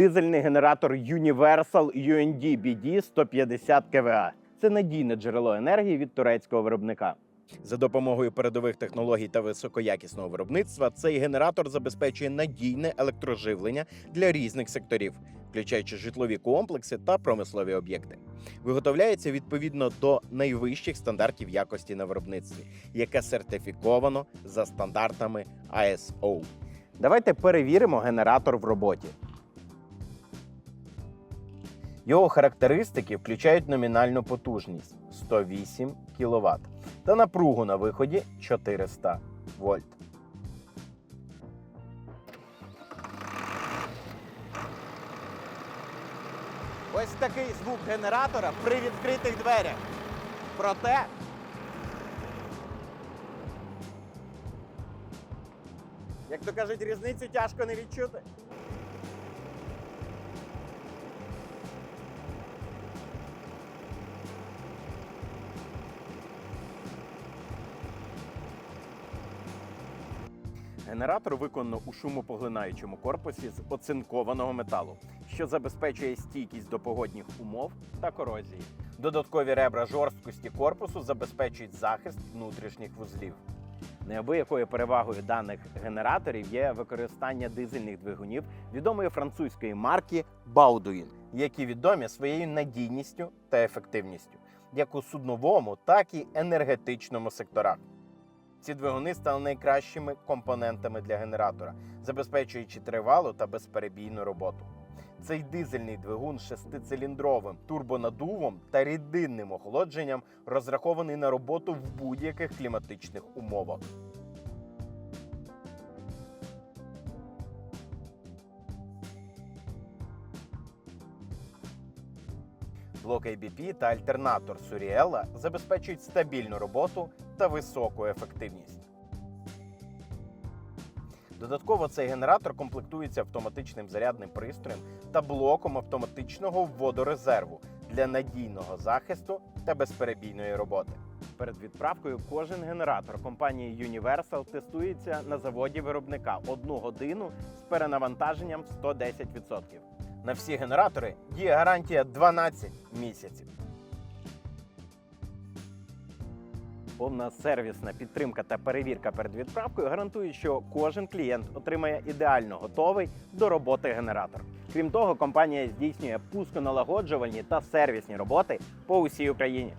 дизельний генератор Universal UND BD 150 кВА. Це надійне джерело енергії від турецького виробника. За допомогою передових технологій та високоякісного виробництва цей генератор забезпечує надійне електроживлення для різних секторів, включаючи житлові комплекси та промислові об'єкти. Виготовляється відповідно до найвищих стандартів якості на виробництві, яке сертифіковано за стандартами ISO. Давайте перевіримо генератор в роботі. Його характеристики включають номінальну потужність 108 кВт та напругу на виході 400 вольт. Ось такий звук генератора при відкритих дверях. Проте Як то кажуть, різницю тяжко не відчути. Генератор виконано у шумопоглинаючому корпусі з оцинкованого металу, що забезпечує стійкість до погодних умов та корозії. Додаткові ребра жорсткості корпусу забезпечують захист внутрішніх вузлів. Неабиякою перевагою даних генераторів є використання дизельних двигунів відомої французької марки Baudouin, які відомі своєю надійністю та ефективністю, як у судновому, так і енергетичному секторах. Ці двигуни стали найкращими компонентами для генератора, забезпечуючи тривалу та безперебійну роботу. Цей дизельний двигун шестициліндровим турбонадувом та рідинним охолодженням розрахований на роботу в будь-яких кліматичних умовах. Блок ABP та альтернатор Suriella забезпечують стабільну роботу та високу ефективність. Додатково цей генератор комплектується автоматичним зарядним пристроєм та блоком автоматичного вводу-резерву для надійного захисту та безперебійної роботи. Перед відправкою кожен генератор компанії Universal тестується на заводі виробника одну годину з перенавантаженням в 110%. На всі генератори діє гарантія 12 місяців. Повна сервісна підтримка та перевірка перед відправкою гарантують, що кожен клієнт отримає ідеально готовий до роботи генератор. Крім того, компанія здійснює пусконалагоджувальні та сервісні роботи по усій Україні.